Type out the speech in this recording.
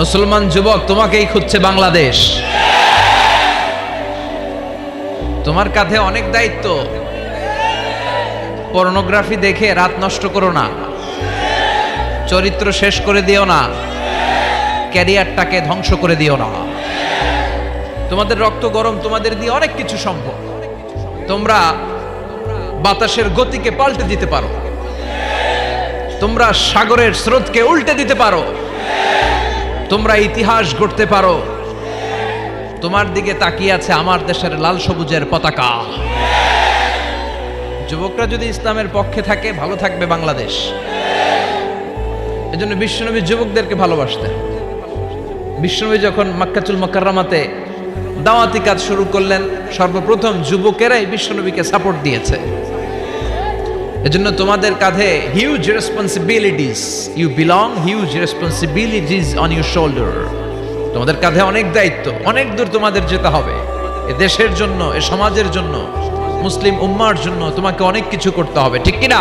মুসলমান যুবক, তোমাকেই খুঁজছে বাংলাদেশ। তোমার কাঁধে অনেক দায়িত্ব। পর্নোগ্রাফি দেখে রাত নষ্ট করো না। চরিত্র শেষ করে দিও না। ক্যারিয়ারটাকে ধ্বংস করে দিও না। তোমাদের রক্ত গরম, তোমাদের দিয়ে অনেক কিছু সম্ভব। তোমরা বাতাসের গতিকে পাল্টে দিতে পারো। তোমরা সাগরের স্রোতকে উল্টে দিতে পারো। তোমরা ইতিহাস গড়তে পারো। তোমার দিকে তাকিয়ে আছে আমার দেশের লাল সবুজের পতাকা। যুবকরা যদি ইসলামের পক্ষে থাকে, ভালো থাকবে বাংলাদেশ। এজন্য বিশ্বনবী যুবকদেরকে ভালোবাসতেন বিশ্বনবী যখন মাক্কাচুল মক্কারামাতে দাওয়াতি কাজ শুরু করলেন, সর্বপ্রথম যুবকেরাই বিশ্বনবীকে সাপোর্ট দিয়েছে। এজন্য তোমাদের কাঁধে huge responsibilities you belong huge responsibilities on your shoulder তোমাদের কাঁধে অনেক দায়িত্ব, অনেক দূর তোমাদের যেতে হবে। এ দেশের জন্য, এ সমাজের জন্য, মুসলিম উম্মার জন্য তোমাকে অনেক কিছু করতে হবে, ঠিক কিনা?